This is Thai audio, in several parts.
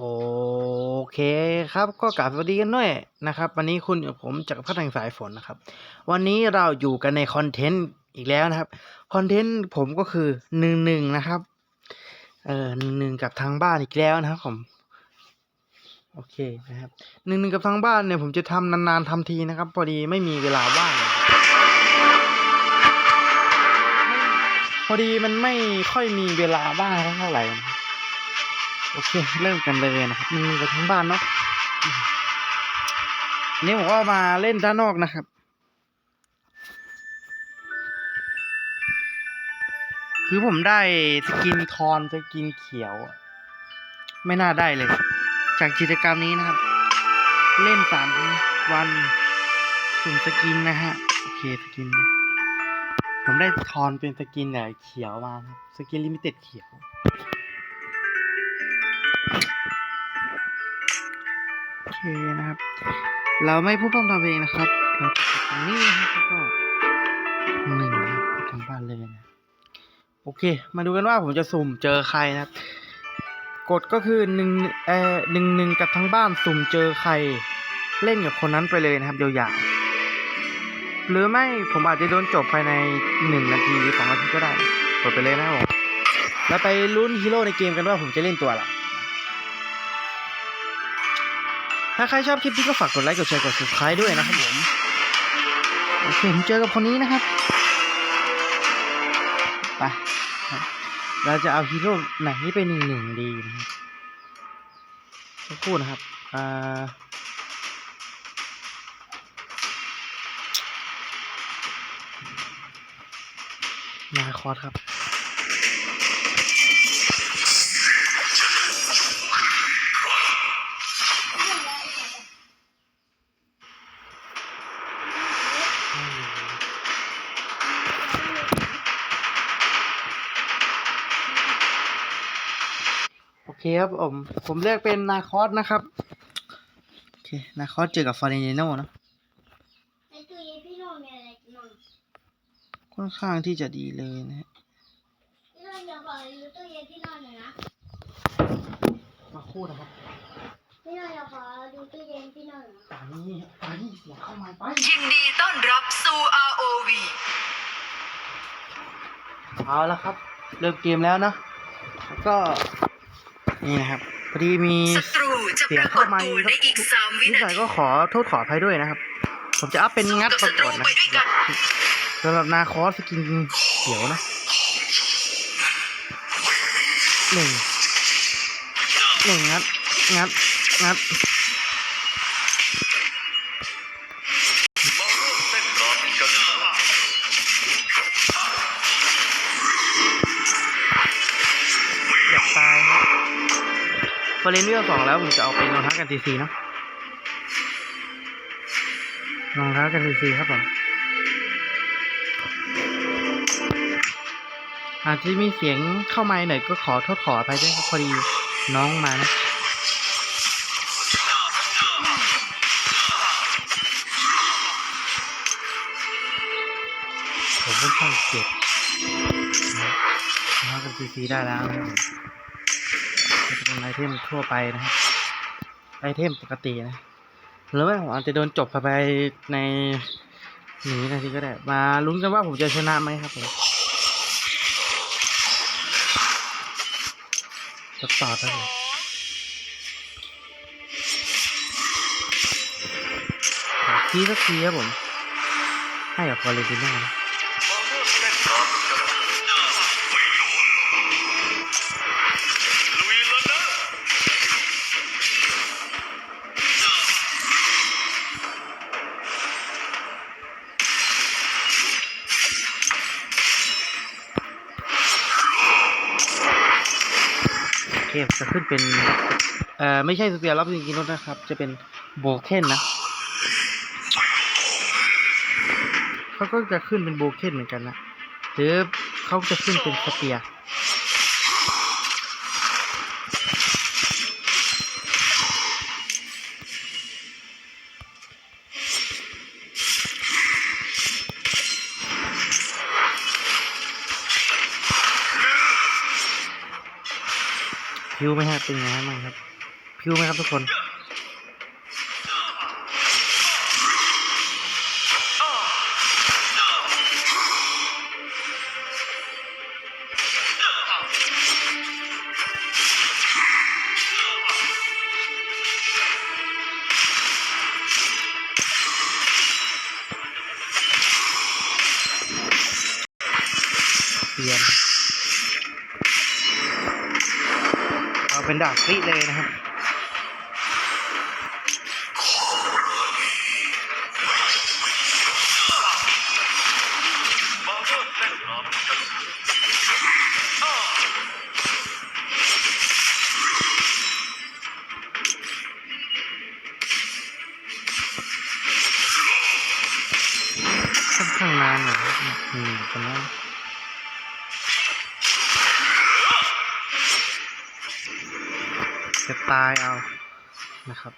โอเคครับก็กลับสวัสดีกันด้วยนะครับ วันนี้คุณกับผมจากพัฒน์แห่งสายฝนนะครับ วันนี้เราอยู่กันในคอนเทนต์อีกแล้วนะครับคอนเทนต์ผมก็คือหนึ่งหนึ่งนะครับเอ่อหนึ่งหนึ่งกับทางบ้านอีกแล้วนะครับผมโอเคนะครับหนึ่งหนึ่งกับทางบ้านเนี่ยผมจะทำนานๆทำทีนะครับ พอดีไม่มีเวลาว่างพอดีมันไม่ค่อยมีเวลาว่างเท่าไหร่ โอเค เริ่มกันเลยนะครับ มีกันทั้งบ้านเนาะอันนี้ผมก็มาเล่นด้านนอกนะครับ คือผมได้สกินทอนสกินเขียว ไม่น่าได้เลย จากกิจกรรมนี้นะครับ เล่นสามวันสุ่มสกินนะฮะ โอเคสกิน ผมได้ทอนเป็นสกินแบบเขียวมาครับ สกินลิมิเต็ดเขียว เคนะครับ เราไม่พูดพร่ำทำเพลงนะครับ เราจะกดตรงนี้นะครับก็หนึ่งนะทั้งบ้านเลยนะ โอเค มาดูกันว่าผมจะสุ่มเจอใครนะครับ กดก็คือหนึ่งเอ่อหนึ่งหนึ่งกับทั้งบ้านสุ่มเจอใคร เล่นกับคนนั้นไปเลยนะครับยาวๆหรือไม่ผมอาจจะโดนจบภายในหนึ่งนาทีหรือสองนาทีก็ได้กดไปเลยนะครับผมแล้วไปลุ้นฮีโร่ในเกมกันว่าผมจะเล่นตัวอะไร ถ้าใครชอบคลิปนี้ก็ฝากกดไลค์กดแชร์กด subscribe ด้วยนะครับผมโอเคผมเจอกับคนนี้นะครับไปเราจะเอาฮีโร่ไหนไปหนึ่งหนึ่งดีนะครับสักครู่นะครับอ่านาคอสครับ คครับผมผมเลือกเป็นนาคอสนะครับโอเคนาคอสเจอกับฟอร์เรนโนนะในตู้เย็นพี่โน่มีอะไรกินบ้างค่อนข้างที่จะดีเลยนะฮะพี่โน่อย่าบอกดูตู้เย็นพี่โน่หน่อยนะมาคู่นะครับพี่โน่อย่าขอดูตู้เย็นพี่โน่หน่อยนะป่านี้ป่านี้เสียงเข้ามาไปยินดีต้อนรับสู่ ROV เอาละครับ เริ่มเกมแล้วนะแล้วก็ นี่นะครับพอดีมีศัตรูจะเสีปยงรากเข้าฏมาตัวในอีก3วินิดหน่นาอยทีก็ขอโทษขออภัยด้วยนะครับ ผมจะอัพเป็นงัดกับปศัระตกรูวดนะไปด้วยกันสำหรับนาคอสสกินเขียวนะหนึ่งหนึ่งงัดงัดงัด อเล่นเรื่องสองแล้วผมจะเอาเป็นรองเท้ากันทีซีเนาะรองเท้ากันทีซีครับผมอาจจะมีเสียงเข้ามาหน่อยก็ขอโทษขออภัยด้วยครับพอดีน้องมานะผมค่อนข้างเจ็บนะน้องกันทีซีได้แล้วนะครับ เป็นไอเทมทั่วไปนะครับ ไอเทมปกตินะ หรือว่าผมอาจจะโดนจบไปในหนึ่งนาทีก็ได้ มาลุ้นกันว่าผมจะชนะไหมครับผมจะต่อได้เลยขอทีสักทีครับผม ให้กับฟอร์เรนติน่านะ โอเคจะขึ้นเป็น เอ่อ ไม่ใช่สเปียร์รับจริงๆนะครับ จะเป็นโบเคนนะเขาก็จะขึ้นเป็นโบเคนเหมือนกันนะหรือเขาจะขึ้นเป็นสเปียร์ ฮิวไหมฮะเป็นไงบ้างครับคิวไหมครับทุกคนเปลี่ยน เป็นดาบคลิเลยนะครับ ค่อนข้างนานเลยครับอืมตอนนั้น จะตายเอานะครับ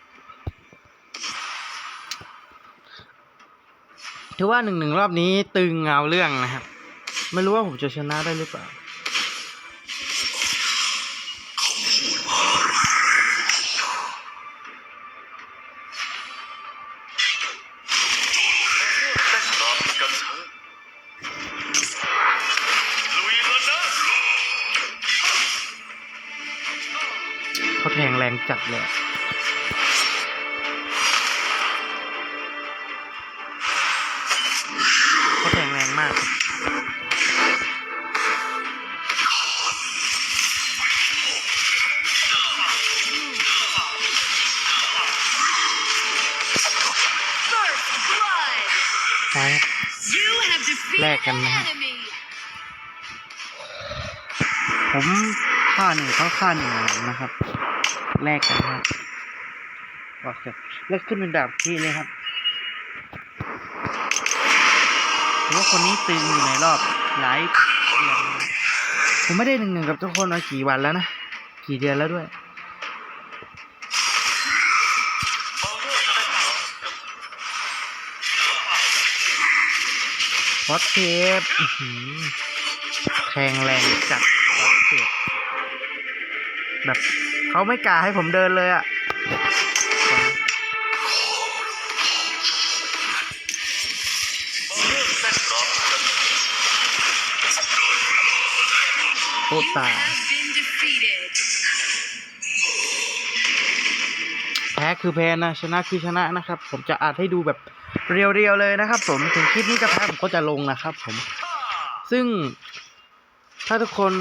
ถือว่าหนึ่งหนึ่งรอบนี้ตึงเอาเรื่องนะครับ ไม่รู้ว่าผมจะชนะได้หรือเปล่า รงจัดเลยอะเขาแทงแรงมากครับใช่ครับ You have defeated Lẹ cành an này. enemy. ผมฆ่าหนึ่งเขาฆ่าหนึ่งนะครับ แลกกันนะครับโอเคเลือกขึ้นเป็นดาบที่เลยครับผมว่าคนนี้ตึงอยู่ในรอบหลายเดือนผมไม่ได้หนึ่งหนึ่งกับทุกคนมากี่วันแล้วนะ กี่เดือนแล้วด้วยพอดเทปแทงแรงจัดพอดเทปแบบ เขาไม่กล้าให้ผมเดินเลยอะ่ะโคตร You ตาย have been defeated. แพ้คือแพ้นะ ชนะคือชนะนะครับ ผมจะอัดให้ดูแบบเรียวๆเลยนะครับ ผมถึงคลิปนี้จะแพ้ผมก็จะลงนะครับ ผม ซึ่งถ้าทุกคน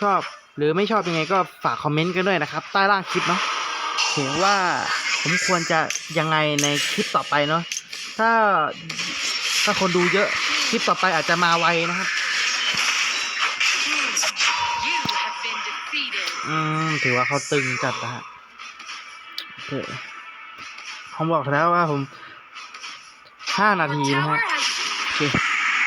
ชอบ หรือไม่ชอบยังไงก็ฝากคอมเมนต์กันด้วยนะครับ ใต้ล่างคลิปเนาะเขียนว่าผมควรจะยังไงในคลิปต่อไปเนาะถ้าถ้าคนดูเยอะคลิปต่อไปอาจจะมาไวนะครับอืมถือว่าเขาตึงจัดนะฮะผมบอกแล้วว่าผมห้านาทีนะฮะโอเค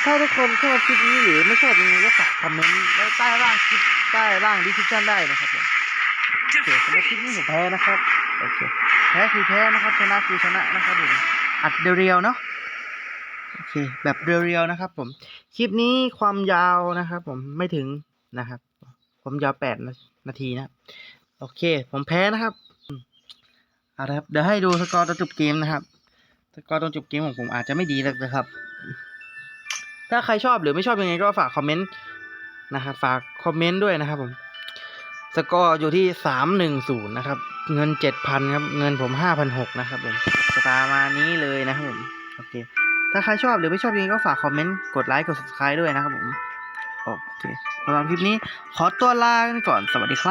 ถ้าทุกคนชอบคลิปนี้หรือไม่ชอบยังไงก็ฝากคอมเมนต์ไว้ใต้ล่างคลิปใต้ล่างดีทิชั่นได้นะครับผมโอเคสำหรับคลิปนี้ผมแพ้นะครับโอเคแพ้คือแพ้นะครับชนะคือชนะนะครับผมอัดเรียวๆเนาะโอเค แบบเรียวๆนะครับ ผมคลิปนี้ความยาวนะครับ ผมไม่ถึงนะครับ ผมยาวแปดนาทีนะโอเค ผมแพ้นะครับอืมเอาละครับเดี๋ยวให้ดูสกอร์ตอนจบเกมนะครับสกอร์ตอนจบเกมของผมอาจจะไม่ดีเลยนะครับ ถ้าใครชอบหรือไม่ชอบยังไงก็ฝากคอมเมนต์นะครับฝากคอมเมนต์ด้วยนะครับผมสกอร์อยู่ที่สามหนึ่งศูนย์นะครับ เงินเจ็ดพันครับ เงินผมห้าพันหกนะครับผมสตาร์มานี้เลยนะครับผมโอเค ถ้าใครชอบหรือไม่ชอบยังไงก็ฝากคอมเมนต์กดไลค์กด subscribe ด้วยนะครับผมโอเคสำหรับคลิปนี้ขอตัวลากันก่อนสวัสดีครับ